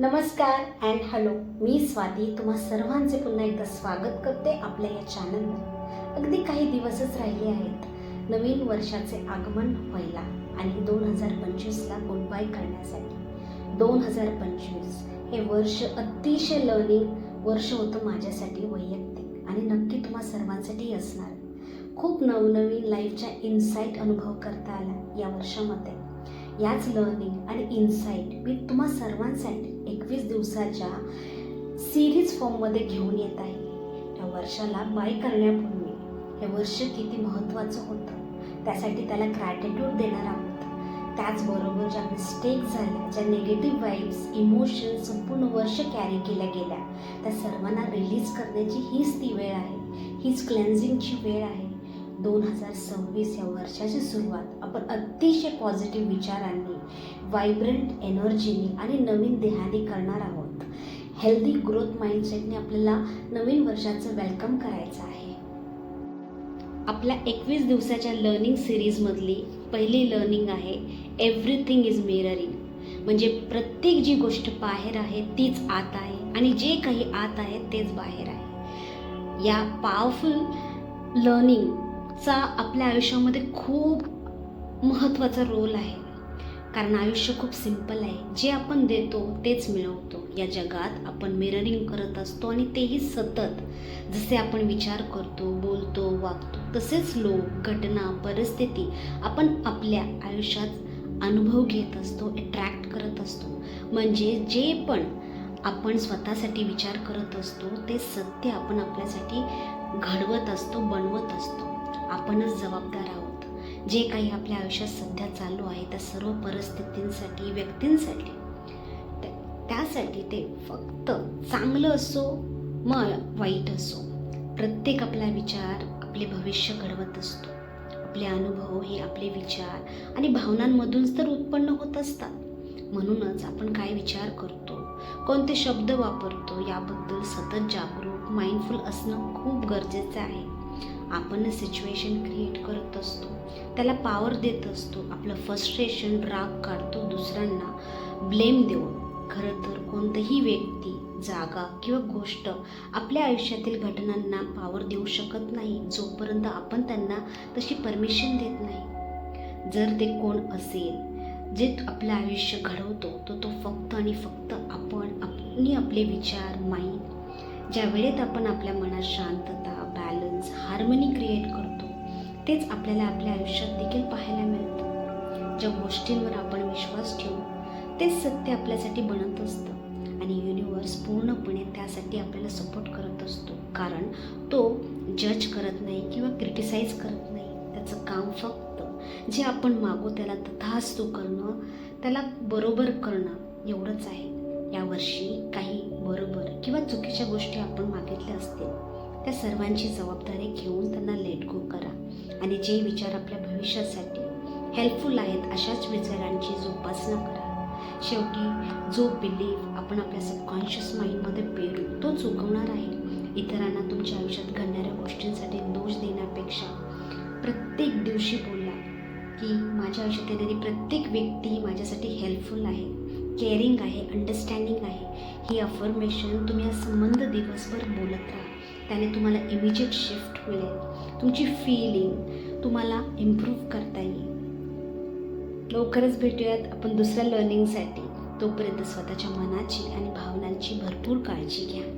नमस्कार and hello मी स्वाती तुम्हा सर्वांचे पुन्हा एकदा स्वागत करते आपल्या या चॅनलवर अगदी काही दिवसच राहिले आहेत. नवीन वर्षाचे आगमन व्हायला आणि दोन हजार पंचवीसला गुड बाय करण्यासाठी. दोन हजार पंचवीस हे वर्ष अतिशय लर्निंग वर्ष होतं माझ्यासाठी वैयक्तिक आणि नक्की तुम्हा सर्वांसाठी असणार. खूप नवनवीन लाईफच्या इन्साईट अनुभव करता आला या वर्षामध्ये. याच लर्निंग आणि इन्साईट मी तुम्हा सर्वांसाठी एकवीस दिवसाच्या सिरीज फॉर्ममध्ये घेऊन येत आहे. या वर्षाला बाय करण्यापूर्वी हे वर्ष किती महत्त्वाचं होतं त्यासाठी त्याला ग्रॅटिट्यूड देणार आहोत. त्याचबरोबर ज्या मिस्टेक झाल्या ज्या निगेटिव्ह वाईब्स इमोशन्स संपूर्ण वर्ष कॅरी केल्या गेल्या त्या सर्वांना रिलीज करण्याची हीच ती वेळ आहे. हीच क्लेन्झिंगची वेळ आहे. दोन हजार सव्वीस या वर्षाची सुरुवात. आपण अतिशय पॉझिटिव्ह विचारांनी वायब्रंट एनर्जीनी आणि नवीन देहाने करणार आहोत. हेल्दी ग्रोथ माइंडसेटने आपल्याला नवीन वर्षाचं वेलकम करायचं आहे. आपल्या एकवीस दिवसाच्या लर्निंग सिरीजमधली पहिली लर्निंग आहे एव्हरीथिंग इज मिररिंग म्हणजे प्रत्येक जी गोष्ट बाहेर आहे तीच आत आहे आणि जे काही आत आहे तेच बाहेर आहे. या पॉवरफुल चा आपल्या आयुष्यामध्ये खूप महत्त्वाचा रोल आहे. कारण आयुष्य खूप सिंपल आहे. जे आपण देतो तेच मिळवतो. या जगात आपण मिररिंग करत असतो आणि तेही सतत. जसे आपण विचार करतो बोलतो वागतो तसेच लोक घटना परिस्थिती आपण आपल्या आयुष्यात अनुभव घेत असतो अट्रॅक्ट करत असतो. म्हणजे जे पण आपण स्वतःसाठी विचार करत असतो ते सत्य आपण आपल्यासाठी घडवत असतो बनवत असतो. आपणच जबाबदार आहोत. जे काही आपल्या आयुष्यात सध्या चालू आहे त्या सर्व परिस्थितींसाठी व्यक्तींसाठी त्यासाठी ते फक्त चांगलं असो मग वाईट असो. प्रत्येक आपला विचार आपले भविष्य घडवत असतो. आपले अनुभव हे आपले विचार आणि भावनांमधूनच तर उत्पन्न होत असतात. म्हणूनच आपण काय विचार करतो कोणते शब्द वापरतो याबद्दल सतत जागरूक माइंडफुल असणं खूप गरजेचं आहे. आपण सिच्युएशन क्रिएट करत असतो. त्याला पावर देत असतो. आपलं फ्रस्ट्रेशन राग काढतो दुसऱ्यांना. ब्लेम देऊन. खरं तर कोणतंही व्यक्ती जागा किंवा गोष्ट आपल्या आयुष्यातील घटनांना पावर देऊ शकत नाही. जोपर्यंत आपण त्यांना तशी परमिशन देत नाही. जर ते कोण असेल जे आपलं आयुष्य घडवतो तो तो फक्त आणि फक्त आपण आपले विचार माइंड ज्या वेळेत आपण आपल्या मनात शांतता बॅलन्स हार्मनी क्रिएट करतो. तेच आपल्याला आपल्या आयुष्यात देखील पाहायला मिळतं. ज्या गोष्टींवर आपण विश्वास ठेवू तेच सत्य आपल्यासाठी बनत असतं. आणि युनिवर्स पूर्णपणे त्यासाठी आपल्याला सपोर्ट करत असतो. कारण तो जज करत नाही किंवा क्रिटिसाइज करत नाही. त्याचं काम फक्त जे आपण मागू त्याला तथास्तू करणं त्याला बरोबर करणं एवढंच आहे. यावर्षी काही बरोबर किंवा चुकीच्या गोष्टी आपण मागितल्या असतील त्या सर्वांची जबाबदारी घेऊन त्यांना लेट गो करा. आणि जे विचार आपल्या भविष्यासाठी हेल्पफुल आहेत अशाच विचारांची जोपासना करा. शेवटी जो बिलीफ आपण आपल्या सबकॉन्शियस माइंडमध्ये पेरू तो चुकवणार आहे. इतरांना तुमच्या आयुष्यात घडणाऱ्या गोष्टींसाठी दोष देण्यापेक्षा प्रत्येक दिवशी बोला की माझ्या आयुष्यात येणारी प्रत्येक व्यक्ती माझ्यासाठी हेल्पफुल आहे केअरिंग आहे अंडरस्टँडिंग आहे. ही अफर्मेशन तुम्ही हा संबंध दिवसभर बोलत राहा. त्याने तुम्हाला इमिजिएट शिफ्ट मिळेल. तुमची फिलिंग तुम्हाला इम्प्रूव्ह करता येईल. लवकरच भेटूयात आपण दुसऱ्या लर्निंगसाठी तोपर्यंत स्वतःच्या मनाची आणि भावनांची भरपूर काळजी घ्या.